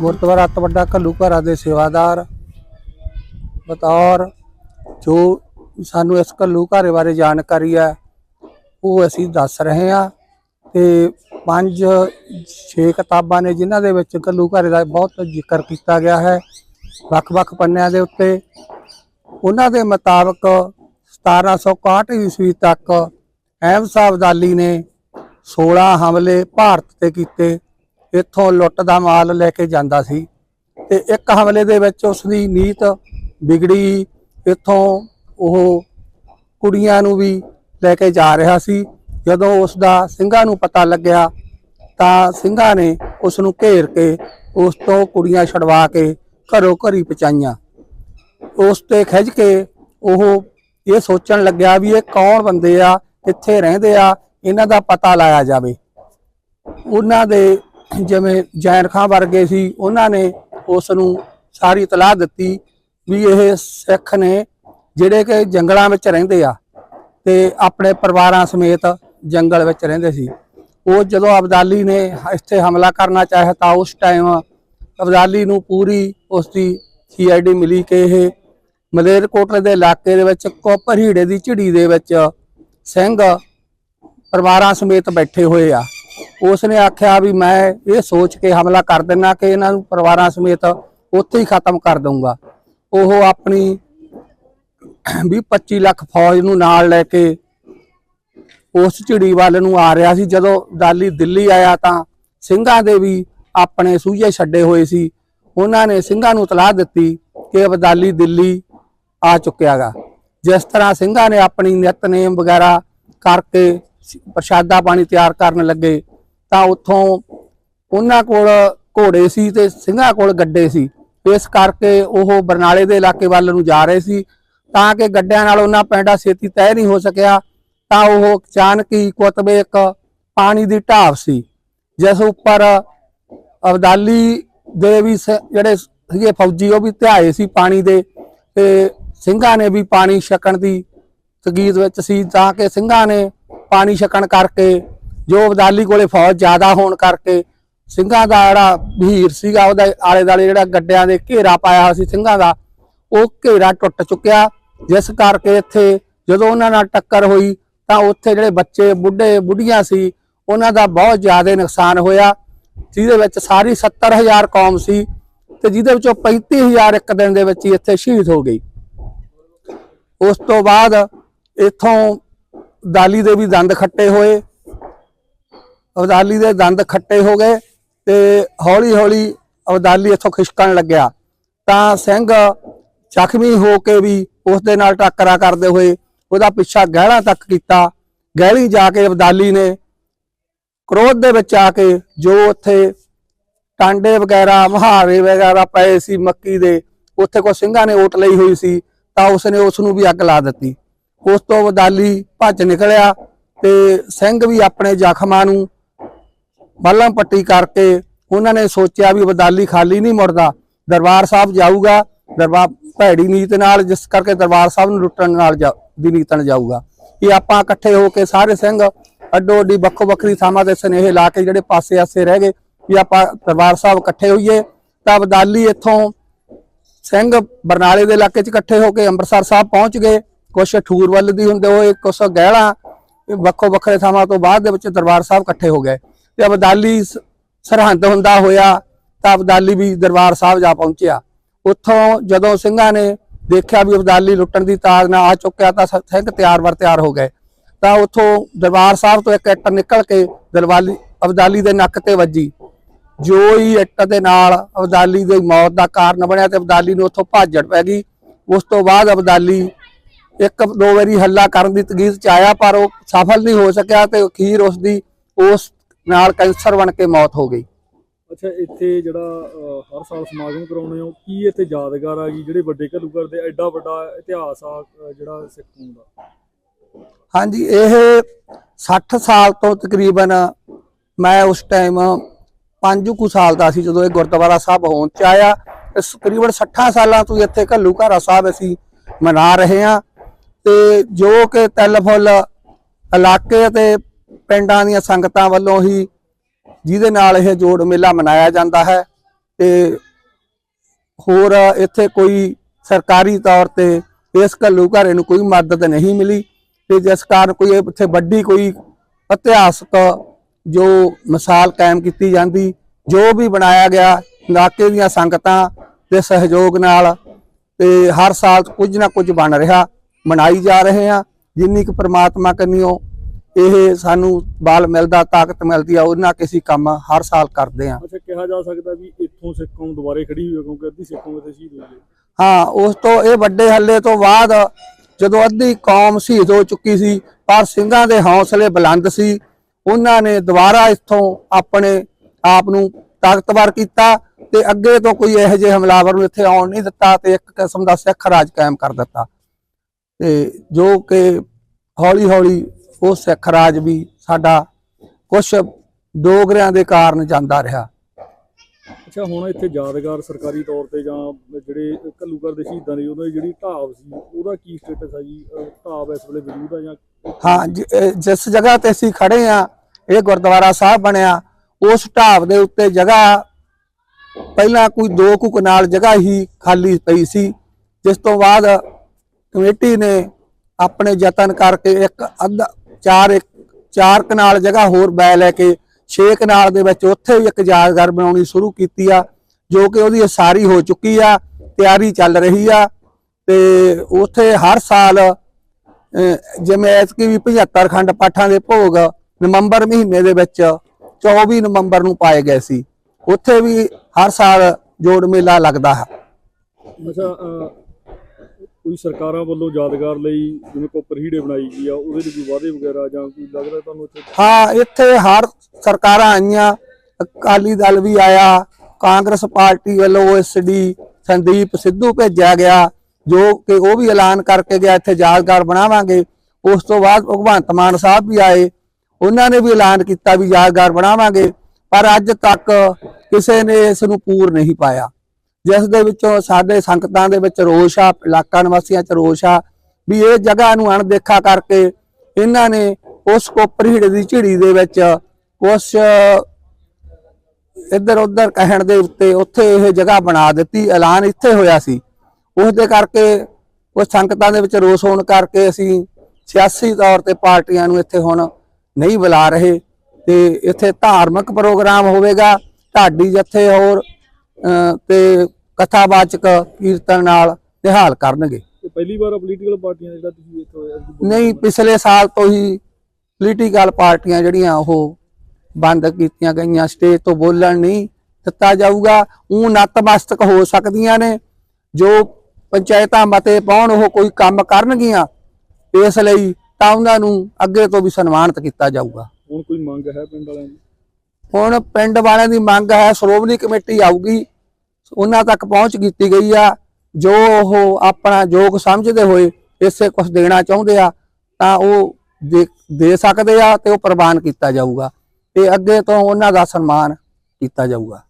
ਗੁਰੂ ਗੁਰਦੁਆਰਾ ਤਵੱਡਾ ਘਰਾਂ ਦੇ ਸੇਵਾਦਾਰ। ਬਤੌਰ ਜੋ ਸਾਨੂੰ ਇਸ ਘੱਲੂਘਾਰੇ ਬਾਰੇ ਜਾਣਕਾਰੀ ਹੈ, ਉਹ ਅਸੀਂ ਦੱਸ ਰਹੇ ਹਾਂ ਤੇ ਪੰਜ, ਛੇ ਕਿਤਾਬਾਂ ਨੇ ਜਿਨ੍ਹਾਂ ਦੇ ਵਿੱਚ ਘੱਲੂਘਾਰੇ ਦਾ ਬਹੁਤ ਜ਼ਿਕਰ ਕੀਤਾ ਗਿਆ ਹੈ, ਵੱਖ-ਵੱਖ ਪੰਨਿਆਂ ਦੇ ਉੱਤੇ। ਉਹਨਾਂ ਦੇ ਮੁਤਾਬਕ 1761 ਈਸਵੀ ਤੱਕ ਅਹਿਮ ਸਾਹਿਬ ਅਬਦਾਲੀ ਨੇ 16 ਹਮਲੇ ਭਾਰਤ ਤੇ ਕੀਤੇ। ਇੱਥੋਂ ਲੁੱਟ ਦਾ ਮਾਲ ਲੈ ਕੇ ਜਾਂਦਾ ਸੀ ਤੇ ਇੱਕ ਹਮਲੇ ਦੇ ਵਿੱਚ ਉਸ ਦੀ ਨੀਤ ਵਿਗੜੀ, ਇੱਥੋਂ ਉਹ ਕੁੜੀਆਂ ਨੂੰ ਵੀ ਲੈ ਕੇ ਜਾ ਰਿਹਾ ਸੀ। ਜਦੋਂ ਉਸ ਦਾ ਸਿੰਘਾਂ ਨੂੰ ਪਤਾ ਲੱਗਿਆ ਤਾਂ ਸਿੰਘਾਂ ਨੇ ਉਸ ਨੂੰ ਘੇਰ ਕੇ ਉਸ ਤੋਂ ਕੁੜੀਆਂ ਛਡਵਾ ਕੇ ਘਰੋਂ ਘਰੀ ਪਹੁੰਚਾਈਆਂ। ਉਸ ਤੇ ਖਿੱਚ ਕੇ ਉਹ ਇਹ ਸੋਚਣ ਲੱਗਿਆ ਵੀ ਇਹ ਕੌਣ ਬੰਦੇ ਆ, ਕਿੱਥੇ ਰਹਿੰਦੇ ਆ, ਇਹਨਾਂ ਦਾ ਪਤਾ ਲਾਇਆ ਜਾਵੇ। ਉਹਨਾਂ ਦੇ ਜਿਵੇਂ ਜੈਨ ਖਾਂ ਵਰਗੇ ਸੀ, ਉਹਨਾਂ ਨੇ ਉਸ ਨੂੰ ਸਾਰੀ ਇਤਲਾਹ ਦਿੱਤੀ ਵੀ ਇਹ ਸਿੱਖ ਨੇ ਜਿਹੜੇ ਕਿ ਜੰਗਲਾਂ ਵਿੱਚ ਰਹਿੰਦੇ ਆ ਤੇ ਆਪਣੇ ਪਰਿਵਾਰਾਂ ਸਮੇਤ ਜੰਗਲ ਵਿੱਚ ਰਹਿੰਦੇ ਸੀ। ਉਹ ਜਦੋਂ ਅਬਦਾਲੀ ਨੇ ਇੱਥੇ ਹਮਲਾ ਕਰਨਾ ਚਾਹਿਆ ਤਾਂ ਉਸ ਟਾਈਮ ਅਬਦਾਲੀ ਨੂੰ ਪੂਰੀ ਉਸ ਦੀ ਸੀਆਈਡੀ ਮਿਲੀ ਕਿ ਇਹ ਮਲੇਰਕੋਟਲੇ ਦੇ ਇਲਾਕੇ ਦੇ ਵਿੱਚ ਕੋਪਰ ਹੀੜੇ ਦੀ ਝਿੜੀ ਦੇ ਵਿੱਚ ਸਿੰਘ ਪਰਿਵਾਰਾਂ ਸਮੇਤ ਬੈਠੇ ਹੋਏ ਆ। ਉਸ ਨੇ ਆਖਿਆ ਵੀ ਮੈਂ ਇਹ ਸੋਚ ਕੇ ਹਮਲਾ ਕਰ ਦੇਣਾ ਕਿ ਇਹਨਾਂ ਨੂੰ ਪਰਿਵਾਰਾਂ ਸਮੇਤ ਉੱਥੇ ਹੀ ਖਤਮ ਕਰ ਦਊਂਗਾ। ਉਹ ਆਪਣੀ 20 25 ਲੱਖ ਫੌਜ ਨੂੰ ਨਾਲ ਲੈ ਕੇ ਉਸ ਝਿੜੀ ਵੱਲ ਨੂੰ ਆ ਰਿਹਾ ਸੀ। ਜਦੋਂ ਦਾਲੀ ਦਿੱਲੀ ਆਇਆ ਤਾਂ ਸਿੰਘਾਂ ਦੇ ਵੀ ਆਪਣੇ ਸੂਝੇ ਛੱਡੇ ਹੋਏ ਸੀ। ਉਹਨਾਂ ਨੇ ਸਿੰਘਾਂ ਨੂੰ ਤਲਾਹ ਦਿੱਤੀ ਕਿ ਅਬਦਾਲੀ ਦਿੱਲੀ ਆ ਚੁੱਕਿਆਗਾ। ਜਿਸ ਤਰ੍ਹਾਂ ਸਿੰਘਾਂ ਨੇ ਆਪਣੀ ਨਿਤਨੇਮ ਵਗੈਰਾ ਕਰਕੇ ਪ੍ਰਸ਼ਾਦਾ ਪਾਣੀ ਤਿਆਰ ਕਰਨ ਲੱਗੇ ਤਾਂ ਉੱਥੋਂ ਉਹਨਾਂ ਕੋਲ ਘੋੜੇ ਸੀ ਤੇ ਸਿੰਘਾਂ ਕੋਲ ਗੱਡੇ ਸੀ। ਇਸ ਕਰਕੇ ਉਹ ਬਰਨਾਲੇ ਦੇ ਇਲਾਕੇ ਵੱਲ ਨੂੰ ਜਾ ਰਹੇ ਸੀ। ਤਾਂ ਕਿ ਗੱਡਿਆਂ ਨਾਲ ਉਹਨਾਂ ਪੈਂਡਾ ਛੇਤੀ ਤੈਅ ਨਹੀਂ ਹੋ ਸਕਿਆ, ਤਾਂ ਉਹ ਅਚਾਨਕ ਹੀ ਕੁਤਬੇ ਇੱਕ ਪਾਣੀ ਦੀ ਢਾਬ ਸੀ, ਜਿਸ ਉੱਪਰ ਅਬਦਾਲੀ ਦੇ ਵੀ ਸ- ਜਿਹੜੇ ਸੀਗੇ ਫੌਜੀ, ਉਹ ਵੀ ਧਿਆਏ ਸੀ ਪਾਣੀ ਦੇ ਤੇ ਸਿੰਘਾਂ ਨੇ ਵੀ ਪਾਣੀ ਛਕਣ ਦੀ ਤਗੀਦ ਵਿੱਚ ਸੀ। ਤਾਂ ਕਿ ਸਿੰਘਾਂ ਨੇ ਪਾਣੀ ਛਕਣ ਕਰਕੇ ਜੋ ਅਬਦਾਲੀ ਕੋਲੇ ਫੌਜ ਜ਼ਿਆਦਾ ਹੋਣ ਕਰਕੇ ਸਿੰਘਾਂ ਦਾ ਜਿਹੜਾ ਭੀਰ ਸੀਗਾ, ਉਹਦਾ ਆਲੇ ਦਾਲੇ ਜਿਹੜਾ ਗੱਡਿਆਂ ਦੇ ਘੇਰਾ ਪਾਇਆ ਹੋਇਆ ਸੀ ਸਿੰਘਾਂ ਦਾ, ਉਹ ਘੇਰਾ ਟੁੱਟ ਚੁੱਕਿਆ। ਜਿਸ ਕਰਕੇ ਇੱਥੇ ਜਦੋਂ ਉਹਨਾਂ ਨਾਲ ਟੱਕਰ ਹੋਈ, ਤਾਂ ਉੱਥੇ ਜਿਹੜੇ ਬੱਚੇ, ਬੁੱਢੇ, ਬੁੱਢੀਆਂ ਸੀ, ਉਹਨਾਂ ਦਾ ਬਹੁਤ ਜ਼ਿਆਦਾ ਨੁਕਸਾਨ ਹੋਇਆ। ਜਿਹਦੇ ਵਿੱਚ ਸਾਰੀ 70000 ਕੌਮ ਸੀ ਤੇ ਜਿਹਦੇ ਵਿੱਚੋਂ 35000 ਇੱਕ ਦਿਨ ਦੇ ਵਿੱਚ ਹੀ ਇੱਥੇ ਸ਼ਹੀਦ ਹੋ ਗਈ। ਉਸ ਤੋਂ ਬਾਅਦ ਇੱਥੋਂ ਦਾਲੀ ਦੇ ਵੀ ਦੰਦ ਖੱਟੇ ਹੋਏ। ਅਬਦਾਲੀ ਦੇ ਦੰਦ ਖੱਟੇ ਹੋ ਗਏ ਤੇ ਹੌਲੀ ਹੌਲੀ ਅਬਦਾਲੀ ਇੱਥੋਂ ਖਿਸਕਣ ਲੱਗਿਆ। ਤਾਂ ਸਿੰਘ ਜ਼ਖਮੀ ਹੋ ਕੇ ਵੀ ਉਸ ਦੇ ਨਾਲ ਟੱਕਰਾ ਕਰਦੇ ਹੋਏ ਉਹਦਾ ਪਿੱਛਾ ਗਹਿਲਾ ਤੱਕ ਕੀਤਾ। ਗਹਿਲੀ ਜਾ ਕੇ ਅਬਦਾਲੀ ਨੇ ਕ੍ਰੋਧ ਦੇ ਵਿੱਚ ਆ ਕੇ ਜੋ ਉੱਥੇ ਟਾਂਡੇ ਵਗੈਰਾ, ਮਹਾਰੇ ਵਗੈਰਾ ਪਏ ਸੀ ਮੱਕੀ ਦੇ, ਉੱਥੇ ਕੋ ਸਿੰਘਾਂ ਨੇ ਓਟ ਲਈ ਹੋਈ ਸੀ, ਤਾਂ ਉਸਨੇ ਉਸ ਨੂੰ ਵੀ ਅੱਗ ਲਾ ਦਿੱਤੀ। ਉਸ ਤੋਂ ਅਬਦਾਲੀ ਭੱਜ ਨਿਕਲਿਆ ਤੇ ਸਿੰਘ ਵੀ ਆਪਣੇ ਜ਼ਖਮਾਂ ਨੂੰ ਬੱਲਾਂ ਪੱਟੀ ਕਰਕੇ ਉਹਨਾਂ ਨੇ ਸੋਚਿਆ ਵੀ ਅਬਦਾਲੀ ਖਾਲੀ ਨਹੀਂ ਮੁੜਦਾ। ਦਰਬਾਰ ਸਾਹਿਬ ਜਾਊਗਾ, ਦਰਬਾਰ ਭੈੜੀ ਨੀਤ ਨਾਲ, ਜਿਸ ਕਰਕੇ ਦਰਬਾਰ ਸਾਹਿਬ ਨੂੰ ਲੁੱਟਣ ਨਾਲ ਜਾ- ਦੀ ਨੀਤ ਨਾਲ ਜਾਊਗਾ। ਇਹ ਆਪਾਂ ਇਕੱਠੇ ਹੋ ਕੇ ਸਾਰੇ ਸਿੰਘ ਅੱਡੋ ਅੱਡੀ ਵੱਖੋ ਵੱਖਰੀ ਥਾਵਾਂ ਤੇ ਸਨੇਹ ਲਾ ਕੇ ਜਿਹੜੇ ਪਾਸੇ ਆਸੇ ਰਹਿ ਗਏ, ਵੀ ਆਪਾਂ ਦਰਬਾਰ ਸਾਹਿਬ ਇਕੱਠੇ ਹੋਈਏ। ਤਾਂ ਅਬਦਾਲੀ ਇੱਥੋਂ ਸਿੰਘ ਬਰਨਾਲੇ ਦੇ ਇਲਾਕੇ 'ਚ ਇਕੱਠੇ ਹੋ ਕੇ ਅੰਮ੍ਰਿਤਸਰ ਸਾਹਿਬ ਪਹੁੰਚ ਗਏ। ਕੁਛ ਠੂਰ ਵੱਲ ਦੀ ਹੁੰਦੇ ਹੋਏ, ਕੁਛ ਗਹਿਲਾ ਵੱਖੋ ਵੱਖਰੇ ਥਾਵਾਂ ਤੋਂ ਬਾਅਦ ਦੇ ਵਿੱਚ ਦਰਬਾਰ ਸਾਹਿਬ ਇਕੱਠੇ ਹੋ ਗਏ। ਤੇ ਅਬਦਾਲੀ ਸ- ਸਰਹੰਦ ਹੁੰਦਾ ਹੋਇਆ ਤਾਂ ਅਬਦਾਲੀ ਵੀ ਦਰਬਾਰ ਸਾਹਿਬ ਜਾ ਪਹੁੰਚਿਆ। ਉੱਥੋਂ ਜਦੋਂ ਸਿੰਘਾਂ ਨੇ ਦੇਖਿਆ ਵੀ ਅਬਦਾਲੀ ਲੁੱਟਣ ਦੀ ਤਾਕ ਨਾਲ ਆ ਚੁੱਕਿਆ ਤਾਂ ਸਿੰਘ ਤਿਆਰ ਵਰ ਤਿਆਰ ਹੋ ਗਏ। ਤਾਂ ਉੱਥੋਂ ਦਰਬਾਰ ਸਾਹਿਬ ਤੋਂ ਇੱਕ ਇੱਟ ਨਿਕਲ ਕੇ ਦਰਵਾਲੀ ਅਬਦਾਲੀ ਦੇ ਨੱਕ ਤੇ ਵੱਜੀ। ਜੋ ਹੀ ਇੱਟ ਦੇ ਨਾਲ ਅਬਦਾਲੀ ਦੀ ਮੌਤ ਦਾ ਕਾਰਨ ਬਣਿਆ ਤੇ ਅਬਦਾਲੀ ਨੂੰ ਉੱਥੋਂ ਭਾਜੜ ਪੈ ਗਈ। ਉਸ ਤੋਂ ਬਾਅਦ ਅਬਦਾਲੀ ਇੱਕ, ਦੋ ਵਾਰੀ ਹੱਲਾ ਕਰਨ ਦੀ ਤਗੀਦ ਚ ਆਇਆ ਪਰ ਉਹ ਸਫਲ ਨਹੀਂ ਹੋ ਸਕਿਆ ਤੇ ਅਖੀਰ ਉਸ ਦੀ ਉਸ ਨਾਲ ਕੈਂਸਰ ਬਣ ਕੇ ਮੌਤ ਹੋ ਗਈ। ਅੱਛਾ ਇੱਥੇ ਜਿਹੜਾ ਹਰ ਸਾਲ ਸਮਾਗਮ ਕਰਾਉਣੇ ਹੋ ਕੀ ਇੱਥੇ ਯਾਦਗਾਰ ਆ ਗਈ? ਜਿਹੜੇ ਵੱਡੇ ਘੱਲੂਘਰ ਦੇ ਐਡਾ ਵੱਡਾ ਇਤਿਹਾਸ ਆ ਜਿਹੜਾ ਸਿੱਖ ਕੌਮ ਦਾ? ਹਾਂਜੀ ਇਹ 60 ਸਾਲ ਤੋਂ ਤਕਰੀਬਨ ਮੈਂ ਉਸ ਟਾਈਮ ਪੰਜ ਕੁ ਸਾਲ ਦਾ ਸੀ ਜਦੋਂ ਇਹ ਗੁਰਦੁਆਰਾ ਸਾਹਿਬ ਹੋਂਦ ਚ ਆਇਆ। ਇਸ ਤਕਰੀਬਨ 60 ਸਾਲਾਂ ਤੋਂ ਇੱਥੇ ਘੱਲੂ ਘਾਰਾ ਸਾਹਿਬ ਅਸੀਂ ਮਨਾ ਰਹੇ ਹਾਂ ਤੇ ਜੋ ਕਿ ਤਿਲ ਫੁੱਲ ਇਲਾਕੇ ਅਤੇ ਪਿੰਡਾਂ ਦੀਆਂ ਸੰਗਤਾਂ ਵੱਲੋਂ ਹੀ ਜਿਹਦੇ ਨਾਲ ਇਹ ਜੋੜ ਮੇਲਾ ਮਨਾਇਆ ਜਾਂਦਾ ਹੈ ਤੇ ਹੋਰ ਇੱਥੇ ਕੋਈ ਸਰਕਾਰੀ ਤੌਰ ਤੇ ਇਸ ਘੱਲੂ ਘਾਰੇ ਨੂੰ ਕੋਈ ਮਦਦ ਨਹੀਂ ਮਿਲੀ ਤੇ ਜਿਸ ਕਾਰਨ ਕੋਈ ਇੱਥੇ ਵੱਡੀ ਕੋਈ ਇਤਿਹਾਸਕ ਜੋ ਮਿਸਾਲ ਕਾਇਮ ਕੀਤੀ ਜਾਂਦੀ, ਜੋ ਵੀ ਬਣਾਇਆ ਗਿਆ ਇਲਾਕੇ ਦੀਆਂ ਸੰਗਤਾਂ ਦੇ ਸਹਿਯੋਗ ਨਾਲ ਤੇ ਹਰ ਸਾਲ ਕੁਝ ਨਾ ਕੁਝ ਬਣ ਰਿਹਾ, ਮਨਾਈ ਜਾ ਰਹੇ ਆ। ਜਿੰਨੀ ਕੁ ਪ੍ਰਮਾਤਮਾ ਕੰਨਿਓ ਇਹ ਸਾਨੂੰ ਬਾਲ ਮਿਲਦਾ ਤਾਕਤ ਮਿਲਦੀ ਆ ਉਹਨਾਂ ਕਿਸੇ ਕੰਮ ਹਰ ਸਾਲ ਕਰਦੇ ਆ ਅੱਛਾ ਕਿਹਾ ਜਾ ਸਕਦਾ ਵੀ ਇੱਥੋਂ ਸਿੱਖ ਦੁਬਾਰੇ ਖੜੀ ਹੋਈ ਕਿਉਂਕਿ ਅੱਧੀ ਸਿੱਖ ਇੱਥੇ ਸ਼ਹੀਦ ਹੈ ਹਾਂ ਉਸ ਤੋਂ ਇਹ ਵੱਡੇ ਹੱਲੇ ਤੋਂ ਬਾਅਦ ਜਦੋਂ ਅੱਧੀ ਕੌਮ ਸ਼ਹੀਦ ਹੋ ਚੁੱਕੀ ਸੀ ਪਰ ਸਿੰਘਾਂ ਦੇ ਹੌਸਲੇ ਬੁਲੰਦ ਸੀ ਉਹਨਾਂ ਨੇ ਦੁਬਾਰਾ ਇੱਥੋਂ ਆਪਣੇ ਆਪ ਨੂੰ ਤਾਕਤਵਰ ਕੀਤਾ ਤੇ ਅੱਗੇ ਤੋਂ ਕੋਈ ਇਹੋ ਜਿਹੇ ਹਮਲਾਵਰ ਨੂੰ ਇੱਥੇ ਆਉਣ ਨਹੀਂ ਦਿੱਤਾ ਤੇ ਇੱਕ ਕਿਸਮ ਦਾ ਸਿੱਖ ਰਾਜ ਕਾਇਮ ਕਰ ਦਿੱਤਾ। ਤੇ ਜੋ ਕਿ ਹੌਲੀ ਹੌਲੀ ਉਹ ਸਿੱਖ ਰਾਜ ਵੀ ਸਾਡਾ ਕੁਝ ਡੋਗਰਿਆਂ ਦੇ ਕਾਰਨ ਜਾਂਦਾ ਰਿਹਾ। ਅੱਛਾ ਹੁਣ ਇੱਥੇ ਯਾਦਗਾਰ ਸਰਕਾਰੀ ਤੌਰ ਤੇ ਜਾਂ ਜਿਹੜੇ ਘੱਲੂਘਰ ਦੇ ਸ਼ਹੀਦਾਂ ਦੀ ਉਹਨਾਂ ਦੀ ਜਿਹੜੀ ਢਾਬ ਸੀ ਉਹਦਾ ਕੀ ਸਟੇਟਸ ਹੈ ਜੀ? ਢਾਬ ਇਸ ਵੇਲੇ ਮੌਜੂਦ ਹੈ ਜਾਂ ਹਾਂ ਜਿਸ ਜਗ੍ਹਾ ਤੇ ਅਸੀਂ ਖੜੇ ਆ ਇਹ ਗੁਰਦੁਆਰਾ ਸਾਹਿਬ ਬਣਿਆ ਉਸ ਢਾਬ ਦੇ ਉੱਤੇ ਜਗ੍ਹਾ ਪਹਿਲਾਂ ਕੋਈ ਦੋ ਕੁ ਕਨਾਲ ਜਗ੍ਹਾ ਹੀ ਖਾਲੀ ਪਈ ਸੀ ਜਿਸ ਤੋਂ ਬਾਅਦ ਕਮੇਟੀ ਨੇ ਆਪਣੇ ਯਤਨ ਕਰਕੇ ਇੱਕ ਅੱਧਾ ਚਾਰ ਇੱਕ ਚਾਰ ਕਨਾਲ ਜਗ੍ਹਾ ਹੋਰ ਬੈ ਲੈ ਕੇ 6 ਕਨਾਲ ਦੇ ਵਿੱਚ ਉੱਥੇ ਵੀ ਇੱਕ ਯਾਦਗਾਰ ਬਣਾਉਣੀ ਸ਼ੁਰੂ ਕੀਤੀ ਆ, ਜੋ ਕਿ ਉਹਦੀ ਸਾਰੀ ਹੋ ਚੁੱਕੀ ਆ, ਤਿਆਰੀ ਚੱਲ ਰਹੀ ਆ, ਤੇ ਉੱਥੇ ਹਰ ਸਾਲ ਜਿਵੇਂ ਐਤਕੀ ਵੀ 75 ਖੰਡ ਪਾਠਾਂ ਦੇ ਭੋਗ ਨਵੰਬਰ ਮਹੀਨੇ ਦੇ ਵਿੱਚ 24 ਨਵੰਬਰ ਨੂੰ ਪਾਏ ਗਏ ਸੀ। ਉੱਥੇ ਵੀ ਹਰ ਸਾਲ ਜੋੜ ਮੇਲਾ ਲੱਗਦਾ ਹੈ। ਅੱਛਾ ਕੋਈ ਸਰਕਾਰਾਂ ਵੱਲੋਂ ਯਾਦਗਾਰ ਲਈ ਜਿਵੇਂ ਕੋਪਰ ਹੀੜੇ ਬਣਾਈ ਗਈ ਆ, ਉਹਦੇ ਲਈ ਕੋਈ ਵਾਅਦੇ ਵਗੈਰਾ ਜਾਂ ਕੋਈ ਲੱਗਦਾ ਤੁਹਾਨੂੰ ਇੱਥੇ? ਹਾਂ, ਇੱਥੇ ਹਰ ਸਰਕਾਰਾਂ ਆਈਆਂ, ਅਕਾਲੀ ਦਲ ਵੀ ਆਇਆ, ਕਾਂਗਰਸ ਪਾਰਟੀ ਵੱਲੋਂ ਓਐਸਡੀ ਸੰਦੀਪ ਸਿੱਧੂ ਭੇਜਿਆ ਗਿਆ, ਜੋ ਕਿ ਉਹ ਵੀ ਐਲਾਨ ਕਰਕੇ ਗਿਆ, ਇੱਥੇ ਯਾਦਗਾਰ ਬਣਾਵਾਂਗੇ। ਉਸ ਤੋਂ ਬਾਅਦ ਭਗਵੰਤ ਮਾਨ ਸਾਹਿਬ ਵੀ ਆਏ, ਉਹਨਾਂ ਨੇ ਵੀ ਐਲਾਨ ਕੀਤਾ ਵੀ ਯਾਦਗਾਰ ਬਣਾਵਾਂਗੇ, ਪਰ ਅੱਜ ਤੱਕ ਕਿਸੇ ਨੇ ਇਸ ਨੂੰ ਪੂਰ ਨਹੀਂ ਪਾਇਆ। ਜਿਸ ਦੇ ਵਿੱਚੋਂ ਸਾਡੇ ਸੰਗਤਾਂ ਦੇ ਵਿੱਚ ਰੋਸ਼ ਆ, ਇਲਾਕਾ ਨਿਵਾਸੀਆਂ 'ਚ ਰੋਸ਼ ਆ, ਵੀ ਇਹ ਜਗ੍ਹਾ ਨੂੰ ਅਣਦੇਖਾ ਕਰਕੇ ਇਹਨਾਂ ਨੇ ਉਸ ਕੋਪਰੀੜ ਦੀ ਝਿੜੀ ਦੇ ਵਿੱਚ ਕੁਛ ਇੱਧਰ ਉੱਧਰ ਕਹਿਣ ਦੇ ਉੱਤੇ ਉੱਥੇ ਇਹ ਜਗ੍ਹਾ ਬਣਾ ਦਿੱਤੀ, ਐਲਾਨ ਇੱਥੇ ਹੋਇਆ ਸੀ। ਉਸ ਦੇ ਕਰਕੇ ਉਹ ਸੰਗਤਾਂ ਦੇ ਵਿੱਚ ਰੋਸ ਹੋਣ ਕਰਕੇ ਅਸੀਂ ਸਿਆਸੀ ਤੌਰ ਤੇ ਪਾਰਟੀਆਂ ਨੂੰ ਇੱਥੇ ਹੁਣ ਨਹੀਂ ਬੁਲਾ ਰਹੇ ਤੇ ਇੱਥੇ ਧਾਰਮਿਕ ਪ੍ਰੋਗਰਾਮ ਹੋਵੇਗਾ, ਢਾਡੀ ਜੱਥੇ ਹੋਰ ਤੇ ਕਥਾਵਾਚਕ ਕੀਰਤਨ ਨਾਲ ਨਿਹਾਲ ਕਰਨਗੇ। ਪਹਿਲੀ ਵਾਰ ਪੋਲੀਟੀਕਲ ਪਾਰਟੀਆਂ ਜਿਹੜਾ ਤੁਸੀਂ ਇੱਥੋਂ ਨਹੀਂ ਪਿਛਲੇ ਸਾਲ ਤੋਂ ਹੀ ਪੋਲੀਟੀਕਲ ਪਾਰਟੀਆਂ ਜਿਹੜੀਆਂ ਉਹ ਬੰਦ ਕੀਤੀਆਂ ਗਈਆਂ। ਸਟੇਜ ਤੋਂ ਬੋਲਣ ਨਹੀਂ ਦਿੱਤਾ ਜਾਊਗਾ। ਉਹ ਨਤਮਸਤਕ ਹੋ ਸਕਦੀਆਂ ਨੇ। ਜੋ ਪੰਚਾਇਤਾਂ ਮਤੇ ਪਾਉਣ ਉਹ ਕੋਈ ਕੰਮ ਕਰਨਗੀਆਂ। ਇਸ ਲਈ ਤਾਂ ਉਹਨਾਂ ਨੂੰ ਅੱਗੇ ਤੋਂ ਵੀ ਸਨਮਾਨਿਤ ਕੀਤਾ ਜਾਊਗਾ। ਹੁਣ ਕੋਈ ਮੰਗ ਹੈ ਪਿੰਡ ਵਾਲਿਆਂ ਦੀ? ਹੁਣ ਪਿੰਡ ਵਾਲਿਆਂ ਦੀ ਮੰਗ ਹੈ, ਸ਼੍ਰੋਮਣੀ ਕਮੇਟੀ ਆਊਗੀ, ਉਹਨਾਂ ਤੱਕ ਪਹੁੰਚ ਕੀਤੀ ਗਈ ਆ, ਜੋ ਉਹ ਆਪਣਾ ਯੋਗ ਸਮਝਦੇ ਹੋਏ ਇਸੇ ਕੁਝ ਦੇਣਾ ਚਾਹੁੰਦੇ ਆ, ਤਾਂ ਉਹ ਦੇ- ਦੇ ਸਕਦੇ ਆ ਤੇ ਉਹ ਪ੍ਰਵਾਨ ਕੀਤਾ ਜਾਊਗਾ, ਤੇ ਅੱਗੇ ਤੋਂ ਉਹਨਾਂ ਦਾ ਸਨਮਾਨ ਕੀਤਾ ਜਾਊਗਾ।